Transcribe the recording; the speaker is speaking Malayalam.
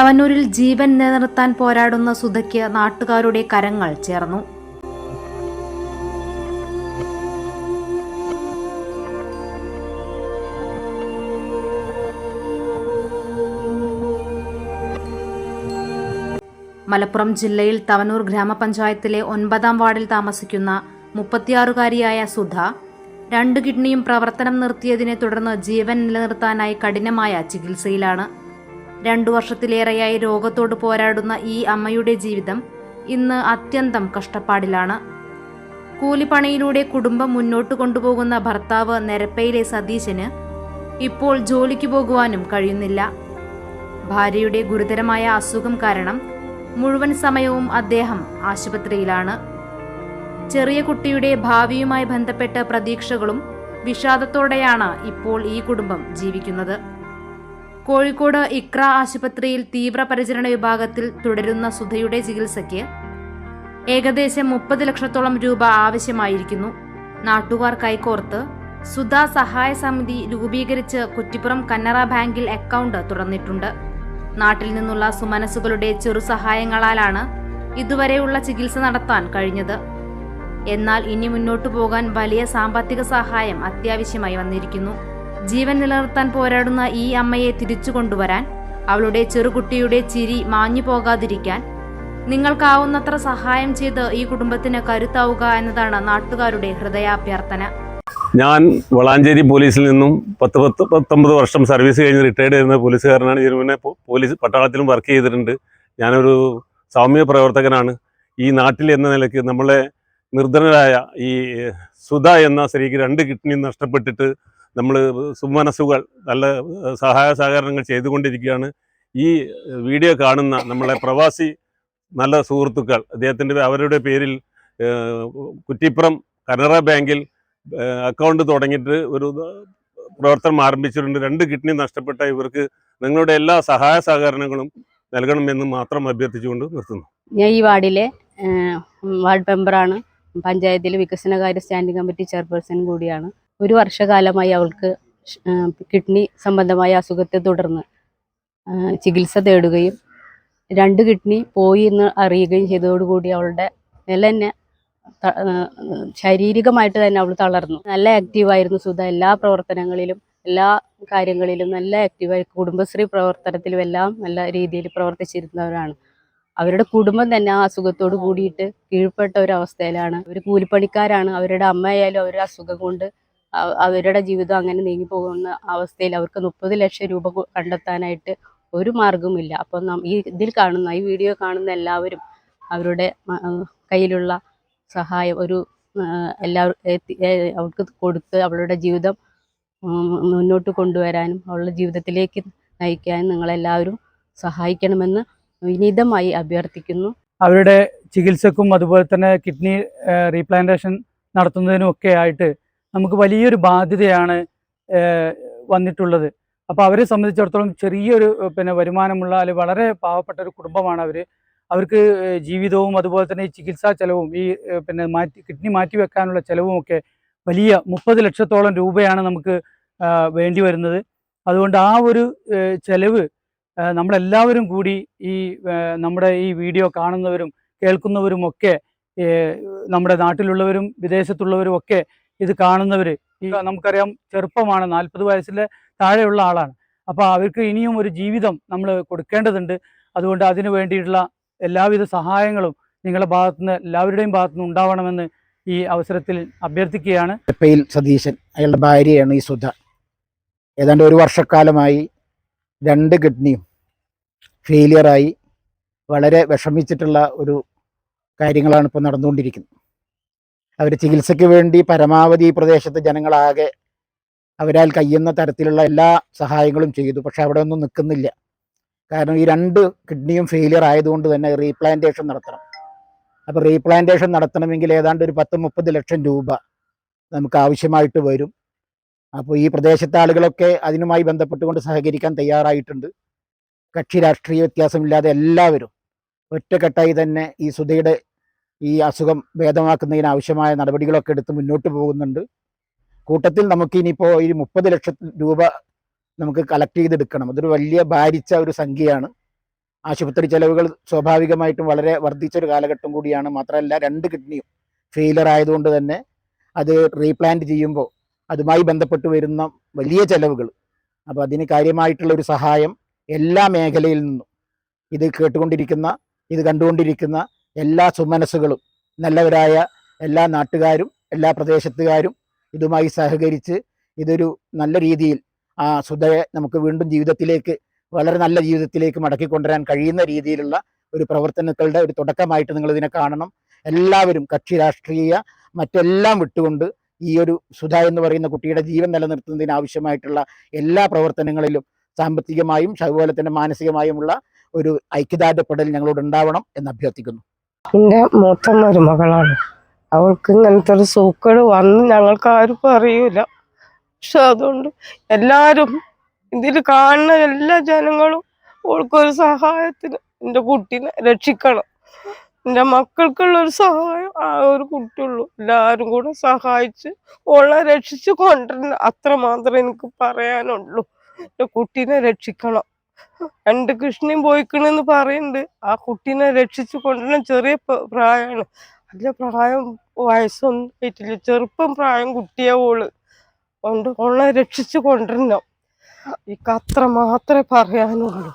തവന്നൂരിൽ ജീവൻ നിലനിർത്താൻ പോരാടുന്ന സുധയ്ക്ക് നാട്ടുകാരുടെ കരങ്ങൾ ചേർന്നു. മലപ്പുറം ജില്ലയിൽ തവനൂർ ഗ്രാമപഞ്ചായത്തിലെ ഒൻപതാം വാർഡിൽ താമസിക്കുന്ന മുപ്പത്തിയാറുകാരിയായ സുധ രണ്ട് കിഡ്നിയും പ്രവർത്തനം നിർത്തിയതിനെ തുടർന്ന് ജീവൻ നിലനിർത്താനായി കഠിനമായ ചികിത്സയിലാണ്. രണ്ടു വർഷത്തിലേറെയായി രോഗത്തോട് പോരാടുന്ന ഈ അമ്മയുടെ ജീവിതം ഇന്ന് അത്യന്തം കഷ്ടപ്പാടിലാണ്. കൂലിപ്പണിയിലൂടെ കുടുംബം മുന്നോട്ട് കൊണ്ടുപോകുന്ന ഭർത്താവ് നെരപ്പയിലെ സതീശന് ഇപ്പോൾ ജോലിക്ക് പോകുവാനും കഴിയുന്നില്ല. ഭാര്യയുടെ ഗുരുതരമായ അസുഖം കാരണം മുഴുവൻ സമയവും അദ്ദേഹം ആശുപത്രിയിലാണ്. ചെറിയ കുട്ടിയുടെ ഭാവിയുമായി ബന്ധപ്പെട്ട പ്രതീക്ഷകളും വിഷാദത്തോടെയാണ് ഇപ്പോൾ ഈ കുടുംബം ജീവിക്കുന്നത്. കോഴിക്കോട് ഇക്ര ആശുപത്രിയിൽ തീവ്രപരിചരണ വിഭാഗത്തിൽ തുടരുന്ന സുധയുടെ ചികിത്സയ്ക്ക് ഏകദേശം മുപ്പത് ലക്ഷത്തോളം രൂപ ആവശ്യമായിരിക്കുന്നു. നാട്ടുകാർ കൈകോർത്ത് സുധ സഹായ സമിതി രൂപീകരിച്ച് കുറ്റിപ്പുറം കന്നറ ബാങ്കിൽ അക്കൗണ്ട് തുറന്നിട്ടുണ്ട്. നാട്ടിൽ നിന്നുള്ള സുമനസുകളുടെ ചെറു സഹായങ്ങളാലാണ് ഇതുവരെയുള്ള ചികിത്സ നടത്താൻ കഴിഞ്ഞത്. എന്നാൽ ഇനി മുന്നോട്ടു പോകാൻ വലിയ സാമ്പത്തിക സഹായം അത്യാവശ്യമായി വന്നിരിക്കുന്നു. ജീവൻ നിലനിർത്താൻ പോരാടുന്ന ഈ അമ്മയെ തിരിച്ചു കൊണ്ടുവരാൻ അവളുടെ ചെറുകുട്ടിയുടെ ചിരി മാഞ്ഞു പോകാതിരിക്കാൻ നിങ്ങൾക്കാവുന്നത്ര സഹായം ചെയ്ത് ഈ കുടുംബത്തിന് കരുത്താവുക എന്നതാണ് നാട്ടുകാരുടെ ഹൃദയാഭ്യർത്ഥന. ഞാൻ വളാഞ്ചേരി പോലീസിൽ നിന്നും പത്ത് പത്ത് പത്തൊമ്പത് വർഷം സർവീസ് കഴിഞ്ഞ് റിട്ടയർഡ് ചെയ്യുന്ന പോലീസുകാരനാണ്. ഇതിനു മുന്നേ പോലീസ് പട്ടാളത്തിലും വർക്ക് ചെയ്തിട്ടുണ്ട്. ഞാനൊരു സൗമ്യ പ്രവർത്തകനാണ്. ഈ നാട്ടിൽ എന്ന നിലയ്ക്ക് നമ്മളെ നിർധനരായ ഈ സുധ എന്ന സ്ത്രീക്ക് രണ്ട് കിഡ്നി നഷ്ടപ്പെട്ടിട്ട് നമ്മൾ സുമനസ്സുകൾ നല്ല സഹായ സഹകരണങ്ങൾ ചെയ്തുകൊണ്ടിരിക്കുകയാണ്. ഈ വീഡിയോ കാണുന്ന നമ്മളെ പ്രവാസി നല്ല സുഹൃത്തുക്കൾ അദ്ദേഹത്തിന്റെ അവരുടെ പേരിൽ കുറ്റിപ്പുറം കനറ ബാങ്കിൽ അക്കൗണ്ട് തുടങ്ങിയിട്ട് ഒരു പ്രവർത്തനം ആരംഭിച്ചിട്ടുണ്ട്. രണ്ട് കിഡ്നി നഷ്ടപ്പെട്ട ഇവർക്ക് നിങ്ങളുടെ എല്ലാ സഹായ സഹകരണങ്ങളും നൽകണമെന്ന് മാത്രം അഭ്യർത്ഥിച്ചുകൊണ്ട് നിർത്തുന്നു. ഞാൻ ഈ വാർഡിലെ വാർഡ് മെമ്പറാണ്. പഞ്ചായത്തിലെ വികസനകാര്യ സ്റ്റാൻഡിംഗ് കമ്മിറ്റി ചെയർപേഴ്സൺ കൂടിയാണ്. ഒരു വർഷകാലമായി അവൾക്ക് കിഡ്നി സംബന്ധമായ അസുഖത്തെ തുടർന്ന് ചികിത്സ തേടുകയും രണ്ട് കിഡ്നി പോയി എന്ന് അറിയുകയും ചെയ്തതോടുകൂടി അവളുടെ നില തന്നെ ശാരീരികമായിട്ട് തന്നെ അവൾ തളർന്നു. നല്ല ആക്റ്റീവായിരുന്നു സുധ. എല്ലാ പ്രവർത്തനങ്ങളിലും എല്ലാ കാര്യങ്ങളിലും നല്ല ആക്റ്റീവായി. കുടുംബശ്രീ പ്രവർത്തനത്തിലും എല്ലാം നല്ല രീതിയിൽ പ്രവർത്തിച്ചിരുന്നവരാണ്. അവരുടെ കുടുംബം തന്നെ ആ അസുഖത്തോട് കൂടിയിട്ട് കീഴ്പ്പെട്ട ഒരു അവസ്ഥയിലാണ്. അവർ കൂലിപ്പണിക്കാരാണ്. അവരുടെ അമ്മയായാലും അവരുടെ അസുഖം കൊണ്ട് അവരുടെ ജീവിതം അങ്ങനെ നീങ്ങി പോകുന്ന അവസ്ഥയിൽ അവർക്ക് മുപ്പത് ലക്ഷം രൂപ കണ്ടെത്താനായിട്ട് ഒരു മാർഗവുമില്ല അപ്പം നാം ഈ ഇതിൽ കാണുന്ന ഈ വീഡിയോ കാണുന്ന എല്ലാവരും അവരുടെ കയ്യിലുള്ള സഹായം ഒരു എല്ലാവർക്കും അവൾക്ക് കൊടുത്ത് അവളുടെ ജീവിതം മുന്നോട്ട് കൊണ്ടുവരാനും അവളുടെ ജീവിതത്തിലേക്ക് നയിക്കാനും നിങ്ങളെല്ലാവരും സഹായിക്കണമെന്ന് വിനീതമായി അഭ്യർത്ഥിക്കുന്നു. അവരുടെ ചികിത്സക്കും അതുപോലെ തന്നെ കിഡ്നി റീപ്ലാന്റേഷൻ നടത്തുന്നതിനും ഒക്കെ ആയിട്ട് നമുക്ക് വലിയൊരു ബാധ്യതയാണ് വന്നിട്ടുള്ളത്. അപ്പോൾ അവരെ സംബന്ധിച്ചിടത്തോളം ചെറിയൊരു പിന്നെ വരുമാനമുള്ള അല്ലെങ്കിൽ വളരെ പാവപ്പെട്ട ഒരു കുടുംബമാണ് അവർ അവർക്ക് ജീവിതവും അതുപോലെ തന്നെ ചികിത്സാ ചെലവും ഈ പിന്നെ മാറ്റി കിഡ്നി മാറ്റി വെക്കാനുള്ള ചെലവും ഒക്കെ വലിയ മുപ്പത് ലക്ഷത്തോളം രൂപയാണ് നമുക്ക് വേണ്ടി വരുന്നത്. അതുകൊണ്ട് ആ ഒരു ചെലവ് നമ്മളെല്ലാവരും കൂടി ഈ നമ്മുടെ ഈ വീഡിയോ കാണുന്നവരും കേൾക്കുന്നവരും ഒക്കെ നമ്മുടെ നാട്ടിലുള്ളവരും വിദേശത്തുള്ളവരും ഒക്കെ ഇത് കാണുന്നവർ നമുക്കറിയാം ചെറുപ്പമാണ് നാൽപ്പത് വയസ്സിലെ താഴെയുള്ള ആളാണ്. അപ്പോൾ അവർക്ക് ഇനിയും ഒരു ജീവിതം നമ്മൾ കൊടുക്കേണ്ടതുണ്ട്. അതുകൊണ്ട് അതിന് വേണ്ടിയിട്ടുള്ള എല്ലാവിധ സഹായങ്ങളും നിങ്ങളുടെ ഭാഗത്തുനിന്ന് എല്ലാവരുടെയും ഭാഗത്തുനിന്ന് ഉണ്ടാവണമെന്ന് ഈ അവസരത്തിൽ അഭ്യർത്ഥിക്കുകയാണ്. പെയിൽ സതീശൻ അയാളുടെ ഭാര്യയാണ് ഈ സുധ. ഏതാണ്ട് ഒരു വർഷക്കാലമായി രണ്ട് കിഡ്നിയും ഫെയിലിയറായി വളരെ വിഷമിച്ചിട്ടുള്ള ഒരു കാര്യങ്ങളാണ് ഇപ്പോൾ നടന്നുകൊണ്ടിരിക്കുന്നത്. അവർ ചികിത്സയ്ക്ക് വേണ്ടി പരമാവധി ഈ പ്രദേശത്തെ ജനങ്ങളാകെ അവരാൽ കഴിയുന്ന തരത്തിലുള്ള എല്ലാ സഹായങ്ങളും ചെയ്തു. പക്ഷെ അവിടെ ഒന്നും നിൽക്കുന്നില്ല. കാരണം ഈ രണ്ട് കിഡ്നിയും ഫെയിലിയർ ആയതുകൊണ്ട് തന്നെ റീപ്ലാന്റേഷൻ നടത്തണം. അപ്പോൾ റീപ്ലാന്റേഷൻ നടത്തണമെങ്കിൽ ഏതാണ്ട് ഒരു പത്ത് മുപ്പത് ലക്ഷം രൂപ നമുക്ക് ആവശ്യമായിട്ട് വരും. അപ്പോൾ ഈ പ്രദേശത്തെ ആളുകളൊക്കെ അതിനുമായി ബന്ധപ്പെട്ടുകൊണ്ട് സഹകരിക്കാൻ തയ്യാറായിട്ടുണ്ട്. കക്ഷി രാഷ്ട്രീയ വ്യത്യാസമില്ലാതെ എല്ലാവരും ഒറ്റക്കെട്ടായി തന്നെ ഈ സുധയുടെ ഈ അസുഖം ഭേദമാക്കുന്നതിന് ആവശ്യമായ നടപടികളൊക്കെ എടുത്ത് മുന്നോട്ട് പോകുന്നുണ്ട്. കൂട്ടത്തിൽ നമുക്ക് ഇനിയിപ്പോൾ ഈ മുപ്പത് ലക്ഷം രൂപ നമുക്ക് കളക്ട് ചെയ്തെടുക്കണം. അതൊരു വലിയ ഭാരിച്ച ഒരു സംഖ്യയാണ്. ആശുപത്രി ചെലവുകൾ സ്വാഭാവികമായിട്ടും വളരെ വർദ്ധിച്ച ഒരു കാലഘട്ടം കൂടിയാണ്. മാത്രമല്ല രണ്ട് കിഡ്നിയും ഫെയിലർ ആയതുകൊണ്ട് തന്നെ അത് റീപ്ലാന്റ് ചെയ്യുമ്പോൾ അതുമായി ബന്ധപ്പെട്ട് വരുന്ന വലിയ ചെലവുകൾ. അപ്പോൾ അതിന് കാര്യമായിട്ടുള്ള ഒരു സഹായം എല്ലാ മേഖലയിൽ നിന്നും ഇത് കേട്ടുകൊണ്ടിരിക്കുന്ന ഇത് കണ്ടുകൊണ്ടിരിക്കുന്ന എല്ലാ സുമനസ്സുകളും നല്ലവരായ എല്ലാ നാട്ടുകാരും എല്ലാ പ്രദേശത്തുകാരും ഇതുമായി സഹകരിച്ച് ഇതൊരു നല്ല രീതിയിൽ ആ സുധയെ നമുക്ക് വീണ്ടും ജീവിതത്തിലേക്ക് വളരെ നല്ല ജീവിതത്തിലേക്ക് മടക്കി കൊണ്ടുവരാൻ കഴിയുന്ന രീതിയിലുള്ള ഒരു പ്രവർത്തനങ്ങളുടെ ഒരു തുടക്കമായിട്ട് നിങ്ങൾ ഇതിനെ കാണണം. എല്ലാവരും കക്ഷി രാഷ്ട്രീയ മറ്റെല്ലാം വിട്ടുകൊണ്ട് ഈ ഒരു സുധ എന്ന് പറയുന്ന കുട്ടിയുടെ ജീവൻ നിലനിർത്തുന്നതിന് ആവശ്യമായിട്ടുള്ള എല്ലാ പ്രവർത്തനങ്ങളിലും സാമ്പത്തികമായും അതുപോലെ തന്നെ മാനസികമായുമുള്ള ഒരു ഐക്യദാർഢ്യപ്പെടൽ ഞങ്ങളോട് ഉണ്ടാവണം എന്ന് അഭ്യർത്ഥിക്കുന്നു. എന്റെ മൂത്ത മരുമകളാണ്. അവൾക്ക് ഇങ്ങനത്തെ ഒരു സൂക്കേട് വന്ന് ഞങ്ങൾക്ക് ആരും അറിയൂല. പക്ഷെ അതുകൊണ്ട് എല്ലാരും ഇതിൽ കാണുന്ന എല്ലാ ജനങ്ങളും അവൾക്കൊരു സഹായത്തിന് എന്റെ കുട്ടീനെ രക്ഷിക്കണം. എന്റെ മക്കൾക്കുള്ള ഒരു സഹായം ആ ഒരു കുട്ടിയുള്ളൂ. എല്ലാവരും കൂടെ സഹായിച്ച് ഓളെ രക്ഷിച്ച് കൊണ്ടുവരണം അത്ര മാത്രമേ എനിക്ക് പറയാനുള്ളൂ. എന്റെ കുട്ടീനെ രക്ഷിക്കണം. രണ്ട് കൃഷ്ണയും പോയിക്കണെന്ന് പറയുന്നുണ്ട് ആ കുട്ടീനെ രക്ഷിച്ചു കൊണ്ടുവരണം ചെറിയ പ്രായമാണ് അല്ല പ്രായം വയസ്സൊന്നും ആയിട്ടില്ല. ചെറുപ്പം പ്രായം കുട്ടിയെ ഓൾ. അതുകൊണ്ട് ഓളെ രക്ഷിച്ചു കൊണ്ടുവരണം. അത്ര മാത്രമേ പറയാനുള്ളൂ.